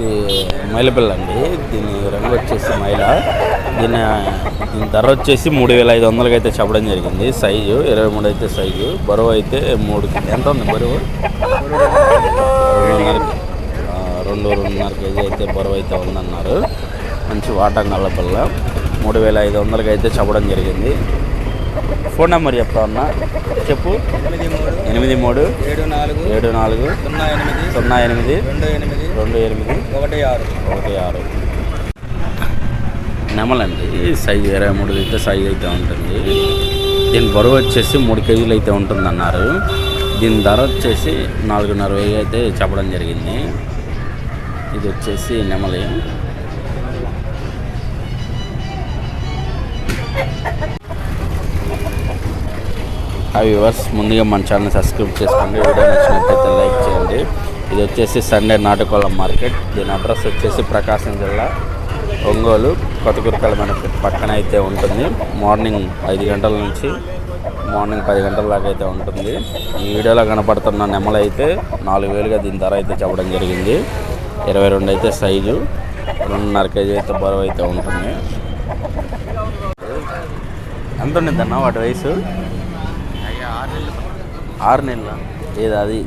ఇది మైలపిల్ల అండి. దీని రంగు వచ్చేసి మైల. దీని దీని ధర వచ్చేసి మూడు వేల ఐదు వందలకి అయితే చెప్పడం జరిగింది. సైజు ఇరవై మూడు అయితే సైజు. బరువు అయితే మూడు ఎంత ఉంది బరువు? రెండు రెండున్నర కేజీ అయితే బరువు అయితే ఉందన్నారు. మంచి వాటం పిల్ల మూడు వేల ఐదు వందలకి అయితే చెప్పడం జరిగింది. ఫోన్ నెంబర్ చెప్తా ఉన్నా. చెప్పు. ఎనిమిది మూడు. ఎనిమిది మూడు. ఏడు నాలుగు. ఏడు నాలుగు. సున్నా ఎనిమిది. సున్నా ఎనిమిది. రెండు ఎనిమిది. ఒకటి ఆరు. ఒకటి ఆరు. నెమలండి. సైజు ఇరవై మూడు అయితే సైజు అయితే ఉంటుంది. దీని బరువు వచ్చేసి మూడు కేజీలు అయితే ఉంటుందన్నారు. దీని ధర వచ్చేసి నాలుగున్నర వెయ్యి అయితే చెప్పడం జరిగింది. ఇది వచ్చేసి నెమలి. ఆ వ్యూవర్స్ ముందుగా మన ఛానల్ సబ్స్క్రైబ్ చేసుకోండి. వీడియో నచ్చినట్లయితే లైక్ చేయండి. ఇది వచ్చేసి సండే నాటుకోళ్ళ మార్కెట్. దీని అడ్రస్ వచ్చేసి ప్రకాశం జిల్లా ఒంగోలు. కొత్తకూరుకల మార్కెట్ పక్కన అయితే ఉంటుంది. మార్నింగ్ ఐదు గంటల నుంచి మార్నింగ్ పది గంటల దాకా అయితే ఉంటుంది. ఈ వీడియోలో కనపడుతున్న నెమలు అయితే నాలుగు వేలుగా దీని ధర అయితే చెప్పడం జరిగింది. ఇరవై రెండు అయితే సైజు. రెండున్నర కేజీ అయితే బరువు అయితే ఉంటుంది. ఎంత ఉండిద్దన్న వాటి వయసు? ఆరు నెలల. ఏది అది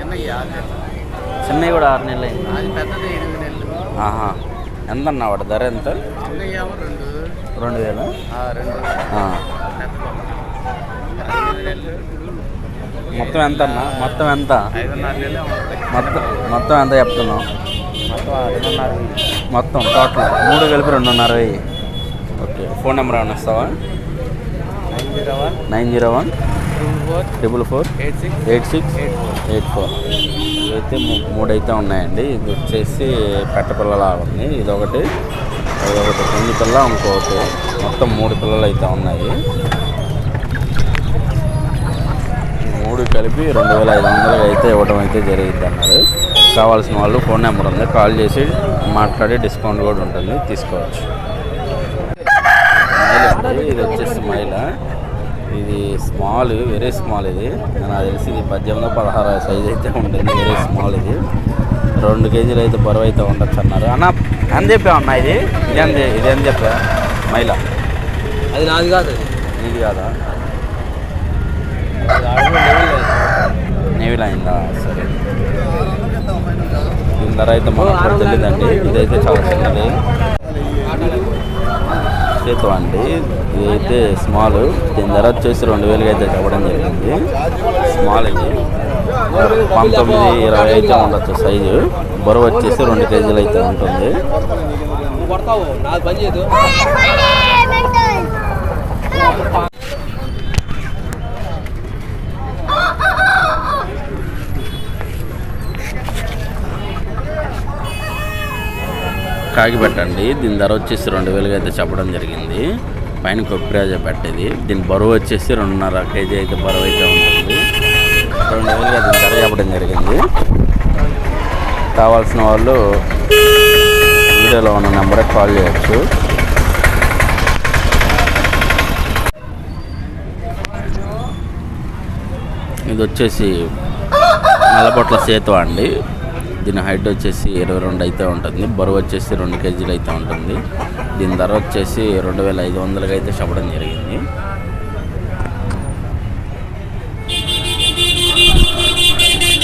చిన్నవి చిన్నవి కూడా ఆరు నెలలు అయింది అది పెద్దది ఎనిమిది నెలలు. ఆహా. ఎంత అన్న వాటి ధర ఎంత? చిన్నయ్య రెండు. రెండు వేలు? రెండు. ఆ. ఎనిమిది నెలలు. మొత్తం ఎంత అన్న మొత్తం ఎంత? ఐదున్నర నెలలు మొత్తం మొత్తం ఎంత చెప్తున్నావు? మొత్తం ఐదున్నర మొత్తం టోటల్. మూడు కలిపి రెండున్నర వెయ్యి. ఓకే. ఫోన్ నెంబర్ ఏమైనా ఇస్తావా? Nine zero one. Nine zero one. Triple four eight six eight four ఇదైతే మూ- మూడైతే ఉన్నాయండి. ఇది వచ్చేసి పెట్ట పిల్లలా ఉంది. ఇదొకటి. ఇదొకటి కొన్ని పిల్ల ఇంకొకటి. మొత్తం మూడు పిల్లలు అయితే ఉన్నాయి. మూడు కలిపి రెండు వేల ఐదు వందలకి అయితే ఇవ్వడం అయితే జరిగింది అన్నారు. కావాల్సిన వాళ్ళు ఫోన్ నెంబర్ ఉంది. కాల్ చేసి మాట్లాడి డిస్కౌంట్ కూడా ఉంటుంది. తీసుకోవచ్చు. ఇది వచ్చేసి మైల ఇది స్మాల్ వెరీ స్మాల్ ఇది. నాకు తెలిసి ఇది పద్దెనిమిది పదహారు సైజ్ అయితే ఉంటుంది. వెరీ స్మాల్ ఇది. రెండు కేజీలు అయితే బరువు అయితే ఉండొచ్చు అన్నారు. అన్న అని చెప్పా అన్న ఇది. ఇది అని ఇది అని చెప్పా. మైల అది నాది కాదు ఇది కాదా. నేవీ అయిందా సరే. ధర అయితే మనకు తెలియదండి. ఇదైతే చాలా చిన్నది. చేతు అండి. ఇదైతే స్మాల్ దీని ధర వచ్చేసి రెండు వేలుగా అయితే చెప్పడం జరిగింది. స్మాల్ ఇది. పంతొమ్మిది ఇరవై అయితే ఉండొచ్చు సైజు బరువు వచ్చేసి రెండు కేజీలు అయితే ఉంటుంది. కాగి పెట్టండి. దీని ధర వచ్చేసి రెండు వేలుగా అయితే చెప్పడం జరిగింది. పైన కొప్పిరాజ పెట్టేది. దీని బరువు వచ్చేసి రెండున్నర కేజీ అయితే బరువు అయితే ఉంటుంది. రెండు వేలుగా దీని ధర చెప్పడం జరిగింది. కావాల్సిన వాళ్ళు వీడియోలో ఉన్న నెంబర్కి కాల్ చేయొచ్చు. ఇది వచ్చేసి నల్లపొట్ల సేతు అండి. దీని హైట్ వచ్చేసి ఇరవై రెండు అయితే ఉంటుంది. బరువు వచ్చేసి రెండు కేజీలు అయితే ఉంటుంది. దీని ధర వచ్చేసి రెండు వేల ఐదు వందలకి అయితే చెప్పడం జరిగింది.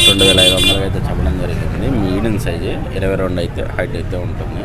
రెండు వేల ఐదు వందలకి అయితే చెప్పడం జరిగింది. మీడియం సైజు ఇరవై రెండు అయితే హైట్ అయితే ఉంటుంది.